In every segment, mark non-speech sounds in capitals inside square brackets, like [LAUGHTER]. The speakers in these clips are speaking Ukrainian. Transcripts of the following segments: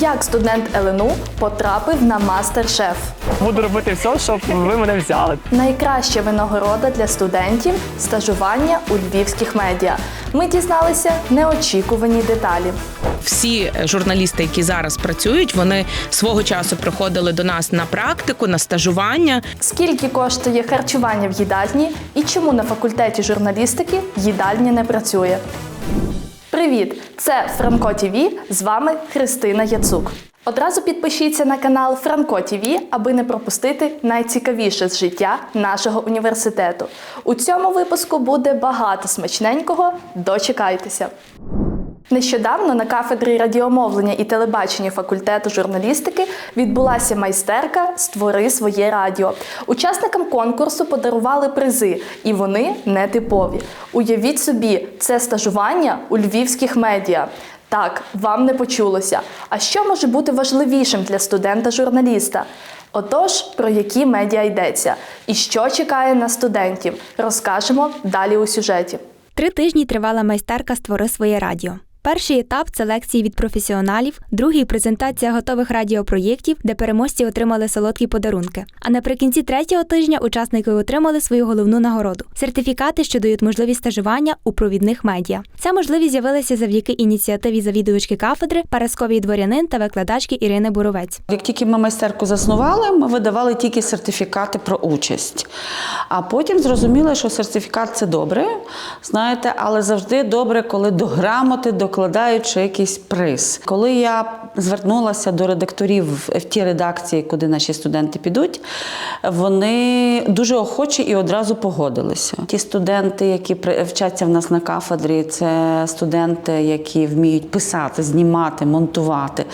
Як студент ЛНУ потрапив на мастер-шеф? Буду робити все, щоб ви мене взяли. Найкраща винагорода для студентів стажування у львівських медіа. Ми дізналися неочікувані деталі. Всі журналісти, які зараз працюють, вони свого часу приходили до нас на практику, на стажування. Скільки коштує харчування в їдальні і чому на факультеті журналістики їдальня не працює? Привіт! Це Франко ТІВІ. З вами Христина Яцук. Одразу підпишіться на канал Франко ТІВІ, аби не пропустити найцікавіше з життя нашого університету. У цьому випуску буде багато смачненького. Дочекайтеся! Нещодавно на кафедрі радіомовлення і телебачення факультету журналістики відбулася майстерка Створи своє радіо. Учасникам конкурсу подарували призи, і вони нетипові. Уявіть собі, це стажування у львівських медіа. Так, вам не почулося. А що може бути важливішим для студента-журналіста? Отож, про які медіа йдеться і що чекає на студентів, розкажемо далі у сюжеті. Три тижні тривала майстерка Створи своє радіо. Перший етап це лекції від професіоналів, другий презентація готових радіопроєктів, де переможці отримали солодкі подарунки. А наприкінці третього тижня учасники отримали свою головну нагороду сертифікати, що дають можливість стажування у провідних медіа. Ця можливість з'явилася завдяки ініціативі завідувачки кафедри Парасковій дворянин та викладачки Ірини Буровець. Як тільки ми майстерку заснували, ми видавали тільки сертифікати про участь. А потім зрозуміли, що сертифікат це добре, знаєте, але завжди добре, коли до грамоти докладаючи якийсь приз. Коли я звернулася до редакторів в ті редакції, куди наші студенти підуть, вони дуже охочі і одразу погодилися. Ті студенти, які вчаться в нас на кафедрі, це студенти, які вміють писати, знімати, монтувати.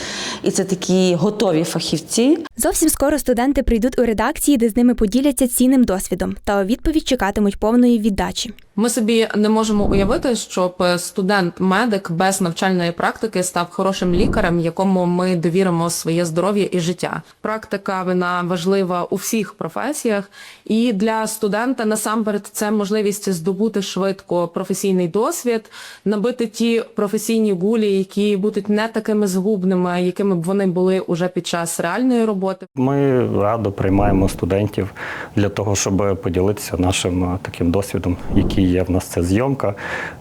І це такі готові фахівці. Зовсім скоро студенти прийдуть у редакції, де з ними поділяться цінним досвідом, та у відповідь чекатимуть повної віддачі. Ми собі не можемо уявити, щоб студент-медик без навчальної практики став хорошим лікарем, якому ми довіримо своє здоров'я і життя. Практика вона важлива у всіх професіях, і для студента насамперед це можливість здобути швидко професійний досвід, набити ті професійні гулі, які будуть не такими згубними, якими б вони були уже під час реальної роботи. Ми радо приймаємо студентів для того, щоб поділитися нашим е, таким досвідом, який є в нас. Це зйомка,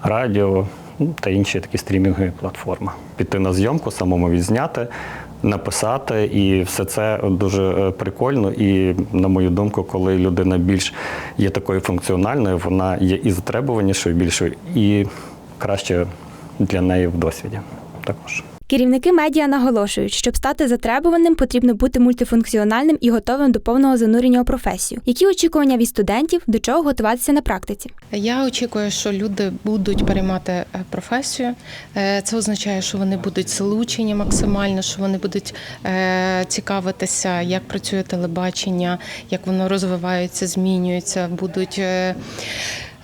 радіо ну, та інші такі стрімінгові платформи. Піти на зйомку, самому відзняти. Написати, і все це дуже е, прикольно. І на мою думку, коли людина більш є такою функціональною, вона є і затребуванішою більшою, і краще для неї в досвіді також. Керівники медіа наголошують, щоб стати затребуваним, потрібно бути мультифункціональним і готовим до повного занурення у професію. Які очікування від студентів, до чого готуватися на практиці? Я очікую, що люди будуть переймати е, професію. Е, Це означає, що вони будуть залучені максимально, що вони будуть е, цікавитися, як працює телебачення, як воно розвивається, змінюється, будуть.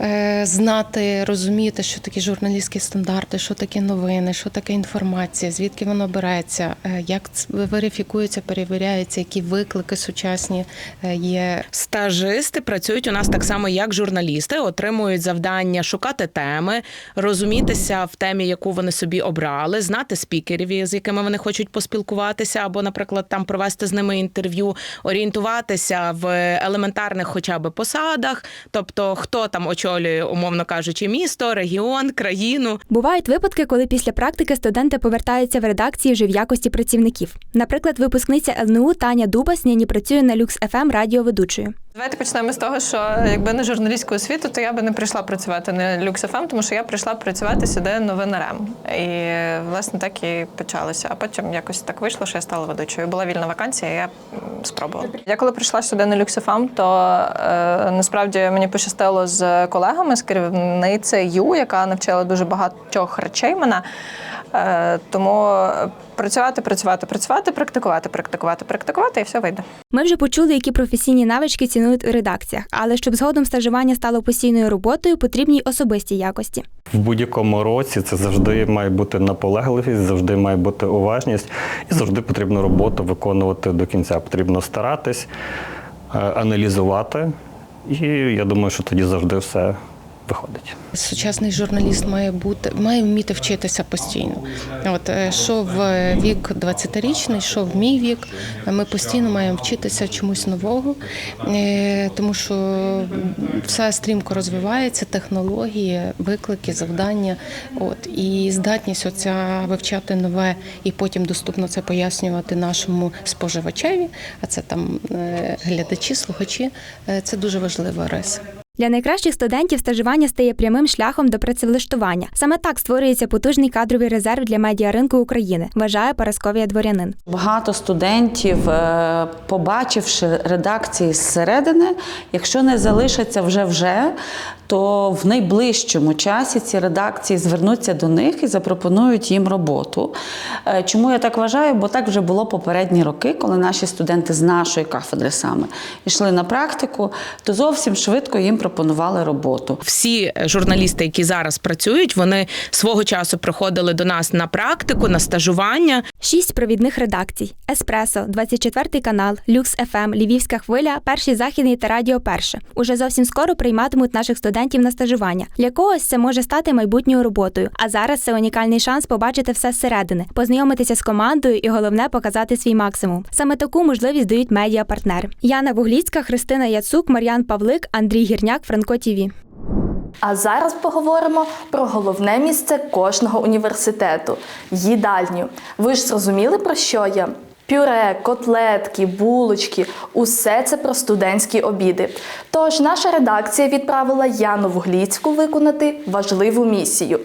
Е, Знати, розуміти, що такі журналістські стандарти, що таке новини, що таке інформація, звідки воно береться, е, як верифікується, перевіряється, які виклики сучасні е, є. Стажисти працюють у нас так само, як журналісти, отримують завдання шукати теми, розумітися в темі, яку вони собі обрали, знати спікерів, з якими вони хочуть поспілкуватися, або, наприклад, там провести з ними інтерв'ю, орієнтуватися в елементарних, хоча б посадах, тобто хто там очолює, умовно кажучи, місто, регіон, країну. Бувають випадки, коли після практики студенти повертаються в редакції вже в якості працівників. Наприклад, випускниця ЛНУ Таня Дубас нині працює на Люкс ФМ радіоведучою. Давайте почнемо з того, що якби не журналістську освіту, то я би не прийшла працювати на Люкс.ФМ, тому що я прийшла працювати сюди новинарем. І власне так і почалося. А потім якось так вийшло, що я стала ведучою. Була вільна вакансія, і я спробувала. Я коли прийшла сюди на Люкс.ФМ, то е, насправді мені пощастило з колегами, з керівницею, яка навчила дуже багатьох речей мене. Е, тому працювати, працювати, працювати, практикувати, практикувати, практикувати, і все вийде. Ми вже почули, які професійні навички цінують у редакціях, але щоб згодом стажування стало постійною роботою, потрібні й особисті якості. В будь-якому році це завжди має бути наполегливість, завжди має бути уважність, і завжди потрібно роботу виконувати до кінця. Потрібно старатись, е, аналізувати. І я думаю, що тоді завжди все виходить. Сучасний журналіст має бути має вміти вчитися постійно. От е, що в вік 20-річний, що в мій вік, ми постійно маємо вчитися чомусь нового, е, тому що все стрімко розвивається, технології, виклики, завдання. От і здатність оця вивчати нове і потім доступно це пояснювати нашому споживачеві. А це там е, глядачі, слухачі. Це дуже важлива риса. Для найкращих студентів стажування стає прямим шляхом до працевлаштування. Саме так створюється потужний кадровий резерв для медіаринку України, вважає Парасковія Дворянин. Багато студентів, е, побачивши редакції зсередини, якщо не залишаться вже вже, то в найближчому часі ці редакції звернуться до них і запропонують їм роботу. Е, Чому я так вважаю? Бо так вже було попередні роки, коли наші студенти з нашої кафедри саме йшли на практику, то зовсім швидко їм пропонували роботу. Всі журналісти, які зараз працюють, вони свого часу приходили до нас на практику, на стажування. Шість провідних редакцій: Еспресо, 24 канал, Люкс ФМ, Львівська хвиля, перший західний та Радіо Перше. Уже зовсім скоро прийматимуть наших студентів на стажування. Для когось це може стати майбутньою роботою. А зараз це унікальний шанс побачити все зсередини, познайомитися з командою і головне показати свій максимум. Саме таку можливість дають медіапартнери. Яна Вугліцька, Христина Яцук, Мар'ян Павлик, Андрій Гірняк, Франко Тіві. А зараз поговоримо про головне місце кожного університету їдальню. Ви ж зрозуміли про що я? Пюре, котлетки, булочки усе це про студентські обіди. Тож наша редакція відправила Яну Вугліцьку виконати важливу місію.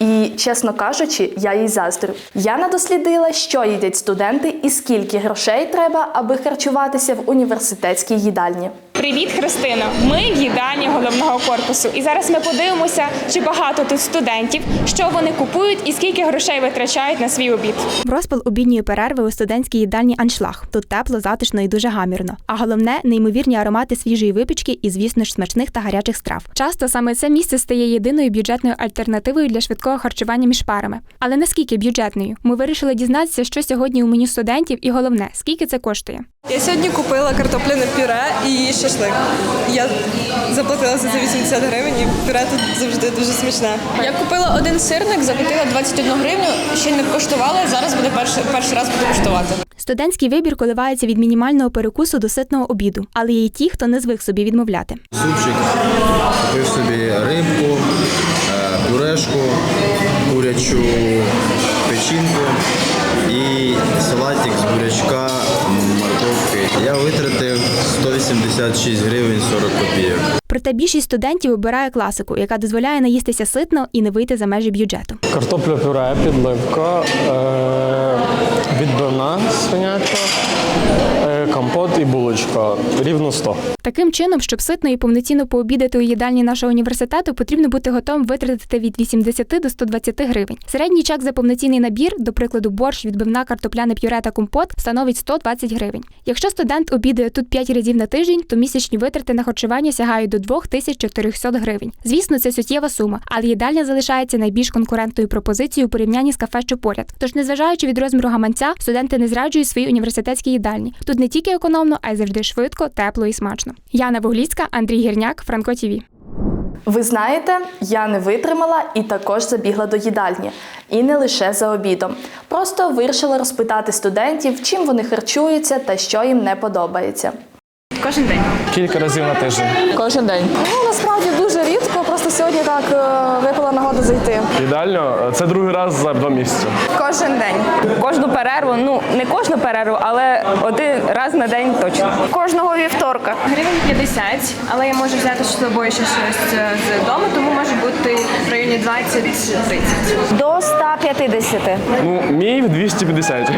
І, чесно кажучи, я їй заздрю. Яна дослідила, що їдять студенти і скільки грошей треба, аби харчуватися в університетській їдальні. Привіт, Христино! Ми в їдальні головного корпусу. І зараз ми подивимося, чи багато тут студентів, що вони купують і скільки грошей витрачають на свій обід. В розпал обідньої перерви у студентській їдальні аншлаг. Тут тепло, затишно і дуже гамірно. А головне неймовірні аромати свіжої випічки і, звісно ж, смачних та гарячих страв. Часто саме це місце стає єдиною бюджетною альтернативою для швидкого харчування між парами. Але наскільки бюджетною? Ми вирішили дізнатися, що сьогодні у меню студентів, і головне, скільки це коштує. Я сьогодні купила картопляне пюре і шашлик. Я заплатила за це 80 гривень, і пюре тут завжди дуже смачне. Я купила один сирник, заплатила 21 гривню, ще не коштувала, зараз буде перший, перший раз буду коштувати. Студентський вибір коливається від мінімального перекусу до ситного обіду, але є й ті, хто не звик собі відмовляти. Супчик, купив собі рибку, е, курячу печінку і салатик з бурячка, морковки. Я витратив 186 гривень 40 копійок. Проте більшість студентів обирає класику, яка дозволяє наїстися ситно і не вийти за межі бюджету. Картопля пюре, підливка, е- відбивна свиняча, е- компот і булочка. Рівно 100. Таким чином, щоб ситно і повноцінно пообідати у їдальні нашого університету, потрібно бути готовим витратити від 80 до 120 гривень. Середній чек за повноцінний набір, до прикладу, борщ, відбивна, картопляне пюре та компот, становить 120 гривень. Якщо студент обідає тут 5 разів на тиждень, то місячні витрати на харчування сягають до 2400 гривень. Звісно, це суттєва сума, але їдальня залишається найбільш конкурентною пропозицією у порівнянні з кафе, що поряд. Тож, незважаючи від розміру гаманця, студенти не зраджують свої університетські їдальні. Тут не тільки економно, а й завжди швидко, тепло і смачно. Яна Вугліцька, Андрій Гірняк, Франко Тіві. Ви знаєте, я не витримала і також забігла до їдальні. І не лише за обідом. Просто вирішила розпитати студентів, чим вони харчуються та що їм не подобається. Кожен день. Кілька разів на тиждень. Кожен день. Ну насправді дуже просто сьогодні так е, випала нагода зайти. Ідеально, це другий раз за два місяці. Кожен день. Кожну перерву, ну не кожну перерву, але один раз на день точно. Кожного вівторка. Гривень 50, але я можу взяти з собою ще щось е, з дому, тому може бути в районі 20-30. До 150. Ну, мій 250.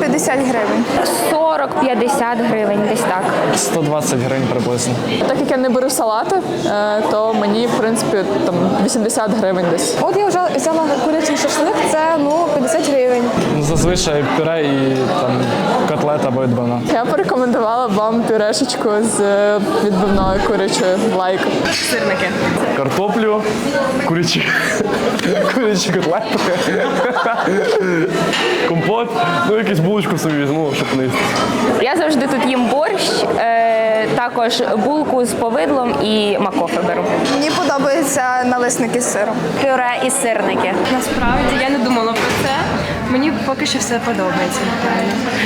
50 гривень. 40-50 гривень, десь так. 120 гривень приблизно. Так як я не беру салати, е, то мені, в принципі, там 80 гривень десь. От я вже взяла курячий шашлик, це ну 50 гривень. Ну, Зазвичай пюре і там котлета або відбивна. Я порекомендувала вам пюрешечку з е, відбивною курячою лайк. Сирники. Картоплю, курячі, курячі котлети, компот, ну якусь булочку собі візьму, щоб не їсти. Я завжди тут їм борщ, е, також булку з повидлом і макофи беру. Мені подобаються налисники з сиром. Пюре і сирники. Насправді я не думала про це. Мені поки що все подобається.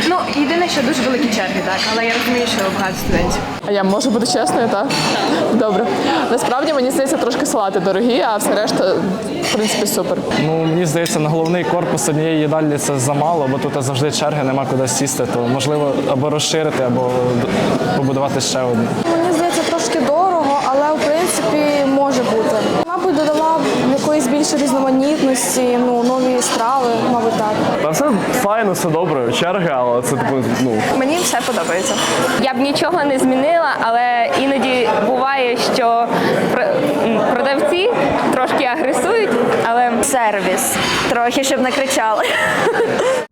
Ну, єдине, що дуже великі черги, так, але я розумію, що багато студентів. А я можу бути чесною, так? Добре. Насправді мені здається трошки салати дорогі, а все решта, в принципі, супер. Ну мені здається, на головний корпус однієї їдальні це замало, бо тут завжди черги, нема куди сісти. То можливо або розширити, або побудувати ще одну. Мені здається, трошки дорого, але в принципі може бути. Мабуть, додала якоїсь більше різноманітності, ну, нові страви, мабуть, так. Та все файно, все добре. Черги, але це типу, ну Мені все подобається. Я б нічого не змінила, але іноді буває, що продавці трошки агресують, але сервіс трохи, щоб не кричали. [LAUGHS]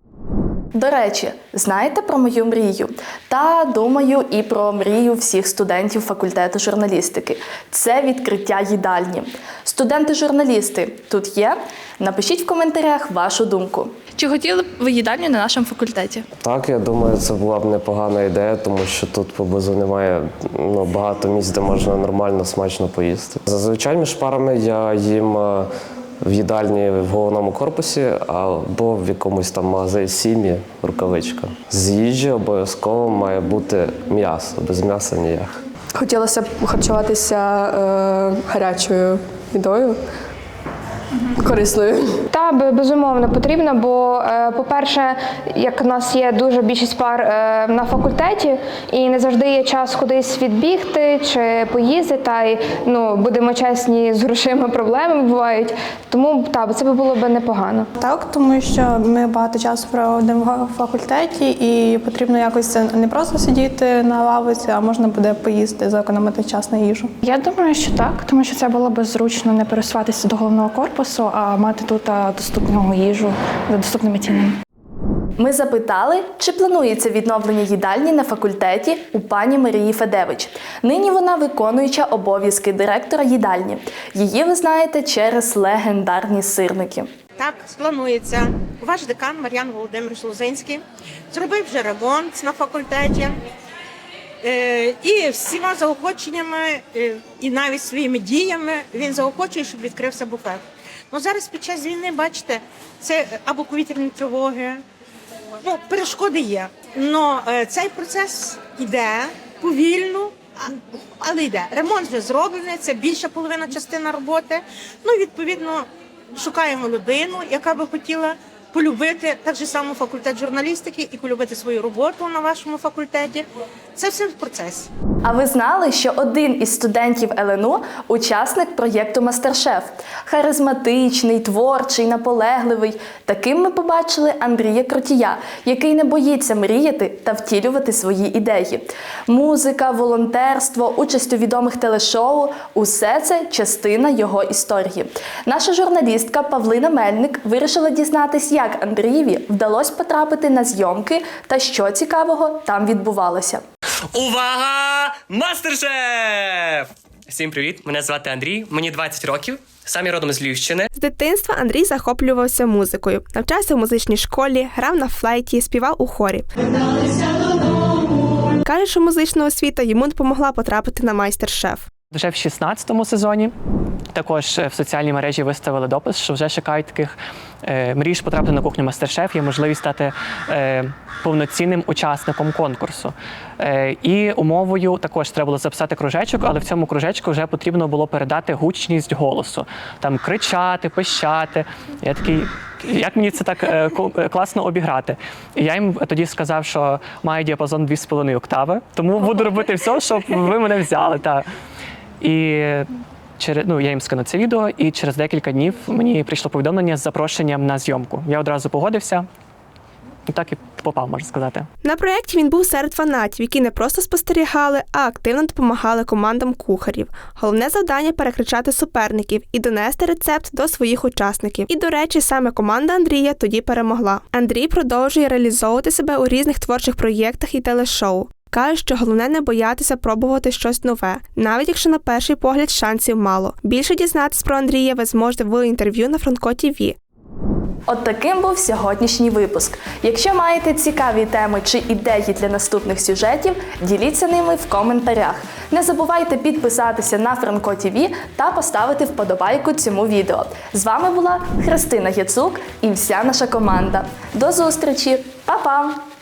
До речі, знаєте про мою мрію? Та думаю і про мрію всіх студентів факультету журналістики. Це відкриття їдальні. Студенти-журналісти тут є? Напишіть в коментарях вашу думку. Чи хотіли б ви їдальню на нашому факультеті? Так, я думаю, це була б непогана ідея, тому що тут поблизу немає ну, багато місць, де можна нормально, смачно поїсти. Зазвичай між парами я їм е, в їдальні в головному корпусі або в якомусь там магазині сім'ї, рукавичка. З їжі обов'язково має бути м'ясо, без м'яса ніяк. Хотілося б харчуватися е, гарячою їдою. Корисною. Та безумовно потрібно, бо, е, по-перше, як у нас є дуже більшість пар е, на факультеті, і не завжди є час кудись відбігти чи поїздити, та й ну будемо чесні, з грошима проблеми бувають. Тому так, це би було б непогано. Так, тому що ми багато часу проводимо в факультеті, і потрібно якось не просто сидіти на лавиці, а можна буде поїсти, зекономити час на їжу. Я думаю, що так, тому що це було б зручно не пересуватися до головного корпусу, а мати тут доступну їжу за доступними цінами. Ми запитали, чи планується відновлення їдальні на факультеті у пані Марії Федевич. Нині вона виконуюча обов'язки директора їдальні. Її ви знаєте через легендарні сирники. Так, планується. Ваш декан Мар'ян Володимирович Лозинський зробив вже ремонт на факультеті. Е, і всіма заохоченнями, е, і навіть своїми діями він заохочує, щоб відкрився буфет. Ну зараз під час війни, бачите, це або повітряні тривоги, ну, перешкоди є. Но е, цей процес йде повільно, але йде. Ремонт вже зроблений, це більша половина частина роботи. Ну, відповідно, шукаємо людину, яка би хотіла полюбити так же само факультет журналістики і полюбити свою роботу на вашому факультеті. Це все в процесі. А ви знали, що один із студентів ЛНУ – учасник проєкту Мастер-шеф? Харизматичний, творчий, наполегливий. Таким ми побачили Андрія Кротія, який не боїться мріяти та втілювати свої ідеї. Музика, волонтерство, участь у відомих телешоу усе це частина його історії. Наша журналістка Павлина Мельник вирішила дізнатись, як Андрієві вдалося потрапити на зйомки та що цікавого там відбувалося. Увага! Мастер-шеф! Всім привіт! Мене звати Андрій, мені 20 років. Сам я родом з Львівщини. З дитинства Андрій захоплювався музикою, навчався в музичній школі, грав на флейті, співав у хорі. Каже, що музична освіта йому допомогла потрапити на майстер-шеф. Вже в 16-му сезоні також е, в соціальній мережі виставили допис, що вже шукають таких е, мрієш потрапити на кухню мастер-шеф, є можливість стати е, повноцінним учасником конкурсу. І умовою також треба було записати кружечок, але в цьому кружечку вже потрібно було передати гучність голосу, там кричати, пищати. Я такий. Як мені це так класно обіграти? І я їм тоді сказав, що маю діапазон 2,5 октави, тому буду робити все, щоб ви мене взяли. Та. І через ну я їм скинув це відео, і через декілька днів мені прийшло повідомлення з запрошенням на зйомку. Я одразу погодився. Так і попав, можна сказати. На проєкті він був серед фанатів, які не просто спостерігали, а активно допомагали командам кухарів. Головне завдання перекричати суперників і донести рецепт до своїх учасників. І, до речі, саме команда Андрія тоді перемогла. Андрій продовжує реалізовувати себе у різних творчих проєктах і телешоу. Каже, що головне не боятися пробувати щось нове, навіть якщо на перший погляд шансів мало. Більше дізнатись про Андрія ви зможете в інтерв'ю на Франко ТІВІ. От таким був сьогоднішній випуск. Якщо маєте цікаві теми чи ідеї для наступних сюжетів, діліться ними в коментарях. Не забувайте підписатися на Франко ТВ та поставити вподобайку цьому відео. З вами була Христина Яцук і вся наша команда. До зустрічі, Па-па!